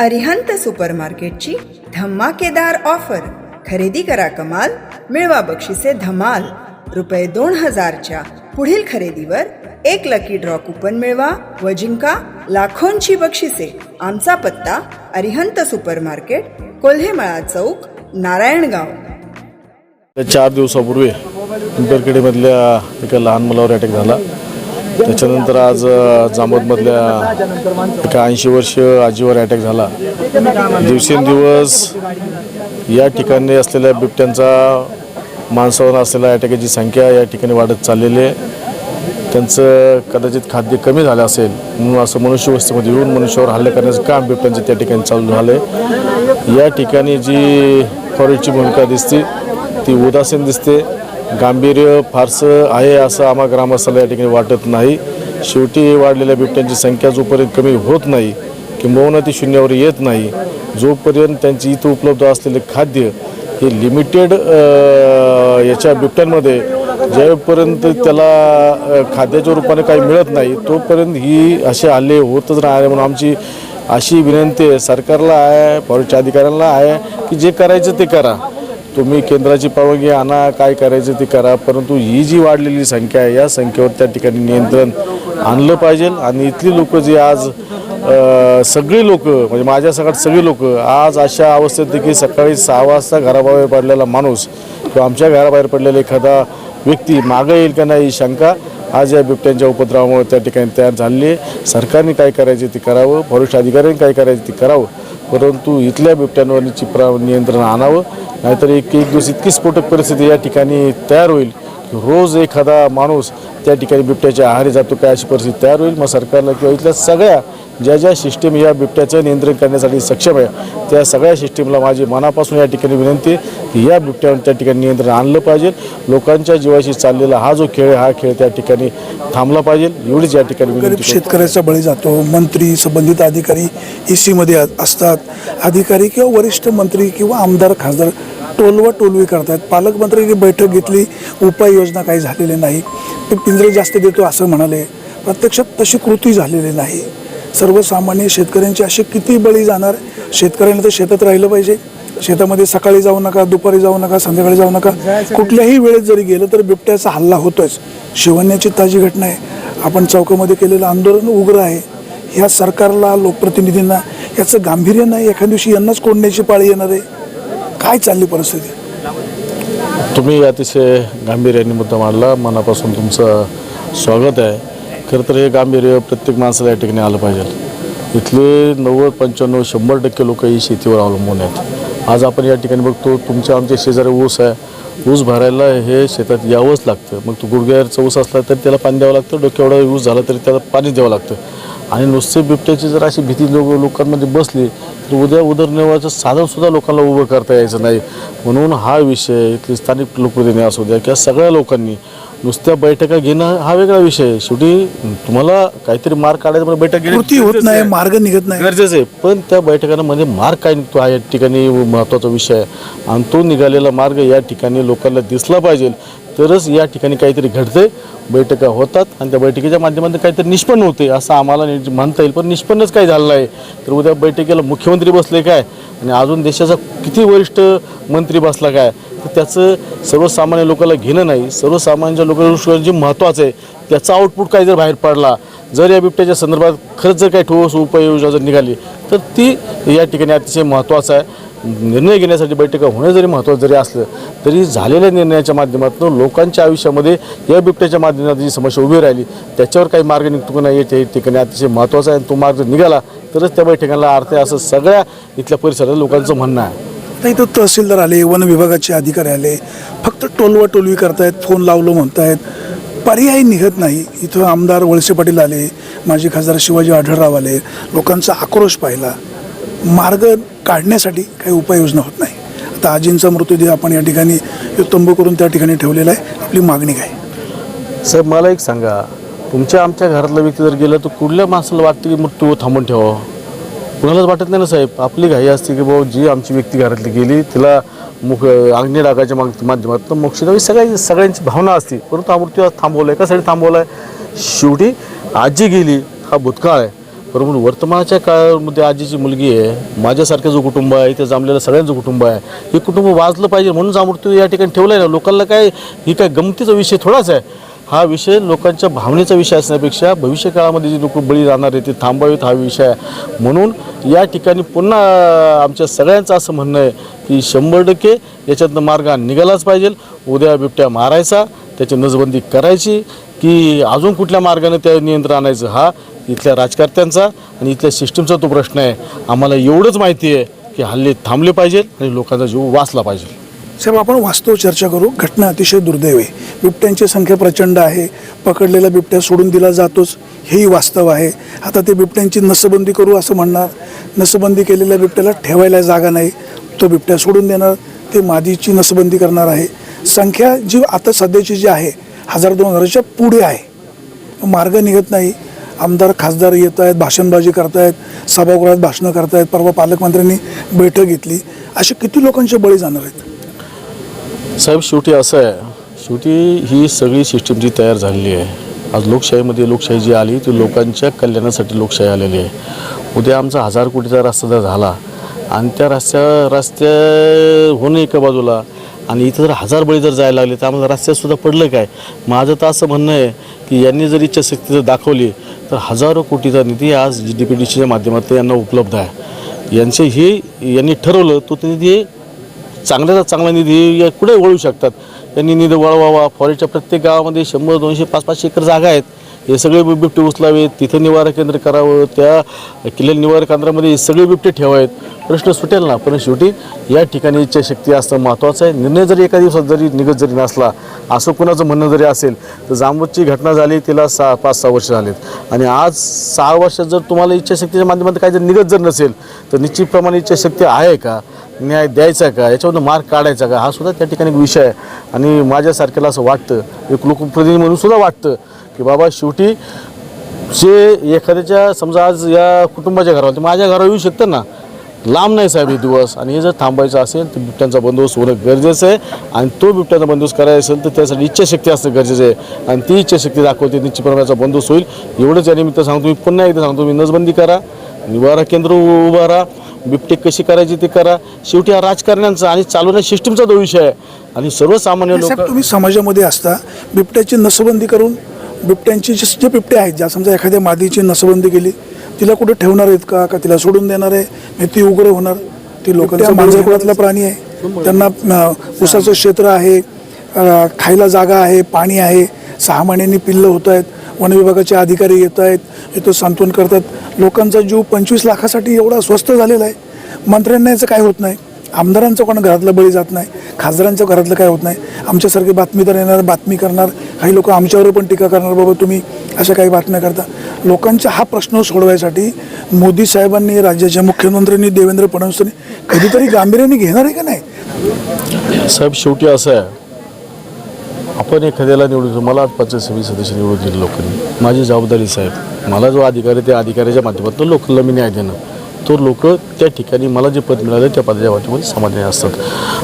अरिहंत सुपरमार्केटची धमाकेदार ऑफर. खरेदी करा कमाल मिळवा बक्षिसे धमाल. रुपये दोन हजारच्या पुढील खरेदीवर एक लकी ड्रॉ कुपन मिळवा व जिंका लाखोंची बक्षिसे. आमचा पत्ता अरिहंत सुपरमार्केट कोल्हेमळा चौक नारायणगाव. चार दिवसापूर्वी पिंपरखेडीमधल्या एका लहान मुलावर अटॅक झाला. त्याच्यानंतर आज जांबोदमधल्या जामोदमधल्या एका ऐंशी वर्ष आजीवर अटॅक झाला. दिवसेंदिवस या ठिकाणी असलेल्या बिबट्यांचा माणसावर असलेल्या अटॅकाची संख्या या ठिकाणी वाढत चाललेली आहे. त्यांचं कदाचित खाद्य कमी झालं असेल म्हणून असं मनुष्यवस्तीमध्ये येऊन मनुष्यावर हल्ले करण्याचं काम बिबट्यांचं त्या ठिकाणी चालू झालं आहे या ठिकाणी जी फॉरेस्टची भूमिका दिसते ती उदासीन दिसते. गांभीर्य फारसं आहे असं आम्हा ग्रामस्थाला या ठिकाणी वाटत नाही. शेवटी वाढलेल्या बिबट्यांची संख्या जोपर्यंत कमी होत नाही किंबहुना ती शून्यावर येत नाही जोपर्यंत त्यांची इथं उपलब्ध असलेले खाद्य हे लिमिटेड याच्या बिबट्यांमध्ये ज्यापर्यंत त्याला खाद्याच्या रूपाने काही मिळत नाही तोपर्यंत ही असे हल्ले होतच राहणार म्हणून आमची अशी विनंती आहे सरकारला आहे फॉरेस्टच्या अधिकाऱ्यांना आहे की जे करायचं ते करा. तुम्ही केंद्राची परवानगी आणा काय करायचं ते करा परंतु ही जी वाढलेली संख्या आहे या संख्येवर त्या ठिकाणी नियंत्रण आणलं पाहिजे. आणि इथली लोक जी आज सगळी लोक म्हणजे माझ्या सगळ्यात सगळी लोक आज अशा अवस्थेत की सकाळी सहा वाजता घराबाहेर पडलेला माणूस किंवा आमच्या घराबाहेर पडलेला एखादा व्यक्ती मागं येईल का नाही ही शंका आज या बिबट्यांच्या उपद्रवामुळे त्या ठिकाणी तयार झालेली आहे. सरकारने काय करायचे ते करावं वरिष्ठ अधिकाऱ्यांनी काय करायचे ते करावं परंतु इथल्या बिबट्यांवर चिप्रा नियंत्रण आणावं नाहीतर एक एक दिवस इतकी स्फोटक परिस्थिती या ठिकाणी तयार होईल की रोज एखादा माणूस त्या ठिकाणी बिबट्याच्या आहारी जातो. काय अशी परिस्थिती तयार होईल? मग सरकारला किंवा इथल्या सगळ्या ज्या ज्या सिस्टीम या बिबट्याचं नियंत्रण करण्यासाठी सक्षम आहे त्या सगळ्या सिस्टीमला माझी मनापासून या ठिकाणी विनंती आहे की या बिबट्यावर त्या ठिकाणी नियंत्रण आणलं पाहिजे. लोकांच्या जीवाशी चाललेला हा जो खेळ आहे हा खेळ त्या ठिकाणी थांबला पाहिजे. एवढीच या ठिकाणी विनंती. शेतकऱ्याचा बळी जातो मंत्री संबंधित अधिकारी ई सीमध्ये असतात. अधिकारी किंवा वरिष्ठ मंत्री किंवा आमदार खासदार टोलवा टोलवी करतात. पालकमंत्र्यांनी बैठक घेतली उपाययोजना काही झालेली नाही. ते पिंजरे जास्त देतो असं म्हणाले. प्रत्यक्षात तशी कृती झालेली नाही. सर्वसामान्य शेतकऱ्यांचे असे किती बळी जाणार? शेतकऱ्यांनी तर शेतात राहिलं पाहिजे. शेतामध्ये सकाळी जाऊ नका दुपारी जाऊ नका संध्याकाळी जाऊ नका. कुठल्याही वेळेत जरी गेलं तर बिबट्याचा हल्ला होतोच. शिवण्याची ताजी घटना आहे. आपण चौकामध्ये केलेलं आंदोलन उग्र आहे. ह्या सरकारला लोकप्रतिनिधींना याचं गांभीर्य नाही. एखाद्या दिवशी यांनाच कोंडण्याची पाळी येणार आहे. काय चालली परिस्थिती? तुम्ही अतिशय गांभीर्याने मुद्दा मांडला. मनापासून तुमचं स्वागत आहे. खरं तर हे गांभीर्य प्रत्येक माणसाला या ठिकाणी आलं पाहिजे. इथले नव्वद पंच्याण्णव शंभर टक्के लोक ही शेतीवर अवलंबून आहेत. आज आपण या ठिकाणी बघतो तुमच्या आमच्या शेजारी ऊस आहे. ऊस भरायला हे शेतात यावंच लागतं. मग तो गुडघ्यावरचा ऊस असला तरी त्याला पाणी द्यावं लागतं. डोक्यावडा ऊस झाला तरी त्याला पाणी द्यावं लागतं. आणि नुसते बिबट्याची जर अशी भीती लोक लोकांमध्ये बसली तर उद्या उदरनिर्वाहाचं साधनसुद्धा लोकांना उभं करता यायचं नाही. म्हणून हा विषय इथले स्थानिक लोकप्रतिनिधी असू द्या किंवा सगळ्या लोकांनी नुसत्या बैठका घेणं हा वेगळा विषय. आहे शेवटी तुम्हाला काहीतरी मार्ग काढायचा पण बैठक घेणं कृती होत गरजेचं नाही आहे. मार्ग निघत नाही. गरजेचं आहे. पण त्या बैठकांमध्ये मार्ग काय निघतो हा या ठिकाणी महत्त्वाचा विषय आहे. आणि तो निघालेला मार्ग या ठिकाणी लोकांना दिसला पाहिजे. तरच या ठिकाणी काहीतरी घडते बैठका होतात आणि त्या बैठकीच्या माध्यमातून काहीतरी निष्पन्न होते असं आम्हाला म्हणता येईल. पण निष्पन्नच काही झालं नाही. तर उद्या बैठकीला मुख्यमंत्री बसले काय? आणि अजून देशाचा किती वरिष्ठ मंत्री बसला काय? तर त्याचं सर्वसामान्य लोकांना घेणं नाही. सर्वसामान्य लोकांना जे महत्त्वाचं आहे. त्याचा आउटपुट काही जर बाहेर पडला? जर या बिबट्याच्या संदर्भात खरंच जर काही ठोस उपाययोजना जर निघाली तर ती या ठिकाणी अतिशय महत्त्वाचं आहे. निर्णय घेण्यासाठी बैठका होणं जरी महत्त्वाचं जरी असलं तरी झालेल्या निर्णयाच्या माध्यमातून लोकांच्या आयुष्यामध्ये या बिबट्याच्या माध्यमातून जी समस्या उभी राहिली त्याच्यावर काही मार्ग निघतो का नाही त्या ठिकाणी अतिशय महत्त्वाचा आहे आणि तो मार्ग जर निघाला तरच त्या बैठकांना अर्थ आहे असं सगळ्या इथल्या परिसरात लोकांचं म्हणणं आहे. नाही इथं तहसीलदार आले वन विभागाचे अधिकारी आले फक्त टोलवा टोलवी करतायत फोन लावलं म्हणतायत. पर्याय निघत नाही. इथं आमदार वळसे पाटील आले माजी खासदार शिवाजी आढळराव आले लोकांचा आक्रोश पाहिला. मार्ग काढण्यासाठी काही उपाययोजना होत नाही. आता आजींचा मृतदेह आपण या ठिकाणी तंबू करून त्या ठिकाणी ठेवलेला आहे. आपली मागणी काय? साहेब मला एक सांगा. तुमच्या आमच्या घरातला व्यक्ती जर गेला तर कुठल्या माणसाला वाटतं की मृत्यू थांबून ठेवावं? कुणालाच वाटत नाही ना साहेब. आपली घाई असते की बाबा जी आमची व्यक्ती घरातली गेली तिला मुख अग्नी डागाच्या माग माध्यमातून मोक्षदावी सगळ्या सगळ्यांची भावना असते. परंतु हा मृत्यू आज थांबवला आहे कसाठी थांबवला आहे शेवटी आजी गेली हा भूतकाळ आहे. परंतु वर्तमानाच्या काळामध्ये आजीची मुलगी आहे माझ्यासारखं जो कुटुंब आहे इथे जमलेलं सगळ्यांचं कुटुंब आहे हे कुटुंब वाचलं पाहिजे म्हणून हा या ठिकाणी ठेवलं आहे ना. लोकांना काय ही काय गमतीचा विषय थोडाच आहे. हा विषय लोकांच्या भावनेचा विषय असण्यापेक्षा भविष्य काळामध्ये जे लोक बळी जाणार आहे ते थांबावेत हा विषय आहे. म्हणून या ठिकाणी पुन्हा आमच्या सगळ्यांचं असं म्हणणं आहे की शंभर टक्के याच्यातनं मार्ग निघालाच पाहिजे. उद्या बिबट्या मारायचा त्याची नजबंदी करायची. की अजून कुठल्या मार्गाने त्या नियंत्रण आणायचं हा इथल्या राजकर्त्यांचा आणि इथल्या सिस्टीमचा तो प्रश्न आहे. आम्हाला एवढंच माहिती आहे की हल्ले थांबले पाहिजे आणि लोकांचा जीव वाचला पाहिजे. साहेब आपण वास्तव चर्चा करू. घटना अतिशय दुर्दैव आहे. बिबट्यांची संख्या प्रचंड आहे. पकडलेला बिबट्या सोडून दिला जातोच. हेही वास्तव आहे. आता ते बिबट्यांची नसबंदी करू असं म्हणणार. नसबंदी केलेल्या बिबट्याला ठेवायला जागा नाही. तो बिबट्या सोडून देणार. ते मादीची नसबंदी करणार आहे. संख्या जी आता सध्याची जी आहे हजार दोन हजाराच्या पुढे आहे. मार्ग निघत नाही. आमदार खासदार येत आहेत भाषणबाजी करतायत सभागृहात भाषणं करतायत परवा पालकमंत्र्यांनी बैठक घेतली. असे किती लोकांचे बळी जाणार आहेत? साहेब शेवटी असं आहे. शेवटी ही सगळी सिस्टीम जी तयार झालेली आहे. आज लोकशाहीमध्ये लोकशाही जी आली ती लोकांच्या कल्याणासाठी लोकशाही आलेली आहे. उद्या आमचा हजार कोटीचा रस्ता जर झाला आणि त्या रस्त्या रस्त्या होणे एका बाजूला आणि इथं जर हजार बळी जर जायला लागले तर आम्हाला रस्त्यातसुद्धा पडलं काय? माझं तर असं म्हणणं आहे की यांनी जर इच्छाशक्ती जर दाखवली तर हजारो कोटीचा निधी आज जी डी पी डी सीच्या माध्यमातून यांना उपलब्ध आहे. यांचे हे यांनी ठरवलं तो ते निधी चांगल्याचा चांगला निधी या कुठे वळू शकतात? त्यांनी निधी वळवावा. फॉरेस्टच्या प्रत्येक गावामध्ये शंभर दोनशे पाच पाचशे एकर जागा आहेत. हे सगळे बिबटे उचलावेत तिथं निवारा केंद्र करावं त्या किल्ले निवारा केंद्रामध्ये हे सगळे बिबटे ठेवावेत. प्रश्न सुटेल ना पण शेवटी या ठिकाणी इच्छाशक्ती असणं महत्त्वाचं आहे. निर्णय जरी एका दिवसात जरी निघत जरी नसला असं कुणाचं म्हणणं जरी असेल तर जांबूतची घटना झाली तिला सहा पाच सहा वर्ष झालीत. आणि आज सहा वर्षात जर तुम्हाला इच्छाशक्तीच्या माध्यमातून काही जर निघत जर नसेल तर निश्चितप्रमाणे इच्छाशक्ती आहे का? न्याय द्यायचा का? याच्यावरून मार्ग काढायचा का? हा सुद्धा त्या ठिकाणी एक विषय आहे. आणि माझ्यासारख्याला असं वाटतं एक लोकप्रतिनिधी म्हणून सुद्धा वाटतं की बाबा शेवटी जे एखाद्याच्या समजा आज या कुटुंबाच्या घरावर ते माझ्या घरावर येऊ शकतं ना? लांब नाही साहेब हे दिवस. आणि हे जर थांबायचं असेल तर बिबट्यांचा बंदोबस्त होणं गरजेचं आहे. आणि तो बिबट्याचा बंदोबस्त करायचा असेल तर त्यासाठी इच्छाशक्ती असणं गरजेचं आहे. आणि ती इच्छाशक्ती दाखवते निश्चितप्रमाणाचा बंदोबस्त होईल. एवढंच या निमित्त सांगतो मी पुन्हा एकदा सांगतो मी नसबंदी करा. निवारा केंद्र उभा राहा. बिबटे कशी करायची ते करा. शेवटी हा राजकारण्यांचा आणि चालवण्या सिस्टीमचा तो विषय आहे. आणि सर्वसामान्य लोक तुम्ही समाजामध्ये असता बिबट्याची नसबंदी करून बिबट्यांची जे जे बिबटे आहेत ज्या समजा एखाद्या मादीची नसबंदी केली तिला कुठे ठेवणार आहेत का? का तिला सोडून देणार आहे? नाही ती उग्र होणार? ती लोकांचा माणसा कुळातला प्राणी आहे त्यांना अं, ऊसाचं क्षेत्र आहे खायला जागा आहे पाणी आहे सहा महिन्यांनी पिल्लं होत आहेत वन विभागाचे अधिकारी येत आहेत इथं सांत्वन करतात. लोकांचा जीव पंचवीस लाखासाठी एवढा स्वस्त झालेला आहे. मंत्र्यांना याचं काय होत नाही? आमदारांचं कोण घरातलं बळी जात नाही खासदारांच्या घरातलं काय होत नाही आमच्यासारखे बातमीदार येणार बातमी करणार काही लोक आमच्यावर पण टीका करणार बाबा तुम्ही अशा काही बातम्या करता. लोकांचा हा प्रश्न सोडवायसाठी मोदी साहेबांनी राज्याच्या मुख्यमंत्र्यांनी देवेंद्र फडणवीसांनी कधीतरी गांभीर्याने घेणार आहे का नाही? साहेब शेवटी असं आहे. आपण एखाद्याला निवडून मला पंचायत समिती सदस्य निवडून दिले लोकांनी. माझी जबाबदारी साहेब मला जो अधिकार आहे त्या अधिकाऱ्याच्या माध्यमातून लोकांना मी न्याय देणं तो लोक त्या ठिकाणी मला जे पद मिळालं त्या पदाच्या माध्यमातून समाधानी असतात.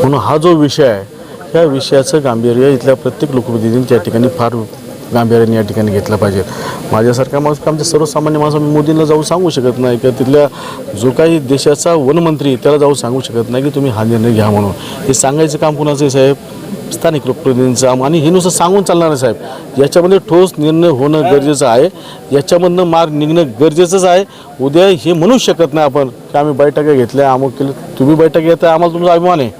म्हणून हा जो विषय आहे ह्या विषयाचं गांभीर्य इथल्या प्रत्येक लोकप्रतिनिधींनी त्या ठिकाणी फार गांभीर्याने या ठिकाणी घेतलं पाहिजे. माझ्यासारख्या माणूस आमच्या सर्वसामान्य माणसं मी मोदींना जाऊन सांगू शकत नाही किंवा तिथल्या जो काही देशाचा वनमंत्री त्याला जाऊन सांगू शकत नाही की तुम्ही हा निर्णय घ्या म्हणून. हे सांगायचं काम कुणाचं आहे साहेब? स्थानिक लोकप्रतिनिधींचं काम आणि हे नुसतं सांगून चालणार आहे साहेब. याच्यामध्ये ठोस निर्णय होणं गरजेचं आहे. याच्यामधनं मार्ग निघणं गरजेचंच आहे. उद्या हे म्हणू शकत नाही आपण की आम्ही बैठका घेतल्या अमुक केलं तुम्ही बैठक घेताय आम्हाला तुमचा अभिमान आहे.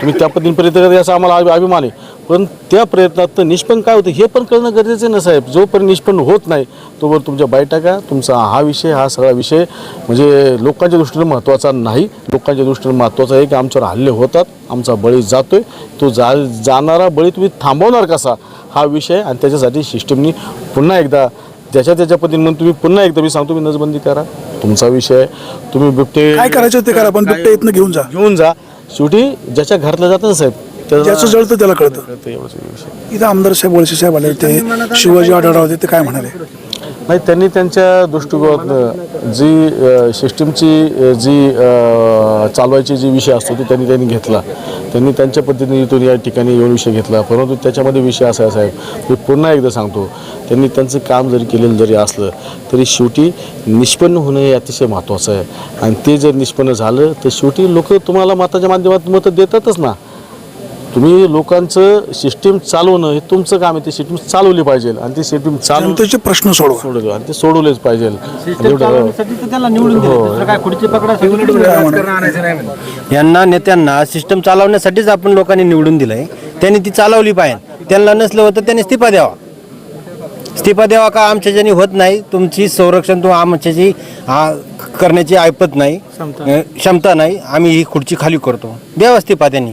तुम्ही त्या पद्धतीने प्रयत्न करता याचा आम्हाला अभिमान आहे. पण त्या प्रयत्नात तर निष्पन्न काय होतं हे पण करणं गरजेचं आहे ना साहेब. जोपर्यंत निष्पन्न होत नाही तोवर तुमच्या बैठका तुमचा हा विषय हा सगळा विषय म्हणजे लोकांच्या दृष्टीने महत्त्वाचा नाही. लोकांच्या दृष्टीने महत्त्वाचा आहे की आमच्यावर हल्ले होतात आमचा बळी जातोय. तो जा जाणारा बळी तुम्ही थांबवणार कसा? हा विषय आणि त्याच्यासाठी सिस्टीमनी पुन्हा एकदा ज्याच्या त्याच्या पद्धतीने म्हणून तुम्ही पुन्हा एकदा मी सांगतो मी नजबंदी करा. तुमचा विषय आहे. तुम्ही बिबटे काय करायचं ते करा पण बिबट्या इथनं घेऊन जा. घेऊन जा. शेवटी ज्याच्या घरातलं जातं ना साहेब ज्याचं जळतं त्याला कळतं. कळतं एवढंच विषय इथं आमदार साहेब वळसे साहेब आले होते शिवाजी आढळराव होते ते काय म्हणाले? नाही त्यांनी त्यांच्या दृष्टिकोनातनं जी अ, सिस्टीमची अ, जी अ, चालवायची जी विषय असतो तो त्यांनी त्यांनी घेतला. त्यांनी त्यांच्या पद्धतीने इथून या ठिकाणी येऊन विषय घेतला. परंतु त्याच्यामध्ये विषय असा आहे साहेब मी पुन्हा एकदा सांगतो त्यांनी त्यांचं काम जरी केलेलं जरी असलं तरी शेवटी निष्पन्न होणं हे अतिशय महत्त्वाचं आहे. आणि ते जर निष्पन्न झालं तर शेवटी लोक तुम्हाला मताच्या माध्यमातून मतं देतातच ना. तुम्ही लोकांचं सिस्टीम चालवणं हे तुमचं काम आहे. ती सिस्टीम चालवली पाहिजे. आणि ती सिस्टीम चालू जनतेचे प्रश्न सोडवा. सोडलं. आणि ते सोडवलेच पाहिजे. आणि एवढं त्याला निवडून दिलं. दुसरं काय खुर्ची पकडा यांना नेत्यांना सिस्टम चालवण्यासाठीच आपण लोकांनी निवडून दिलंय. त्यांनी ती चालवली पाहिजे. त्यांना नसलं होतं त्यांनी इस्तिफा द्यावा. इस्तिफा द्यावा का? आमच्या ज्याने होत नाही तुमची संरक्षण तो आमच्याची आ, करण्याची ऐपत नाही अ, क्षमता नाही. आम्ही ही खुर्ची खाली करतो. द्यावा इस्तिफा त्यांनी.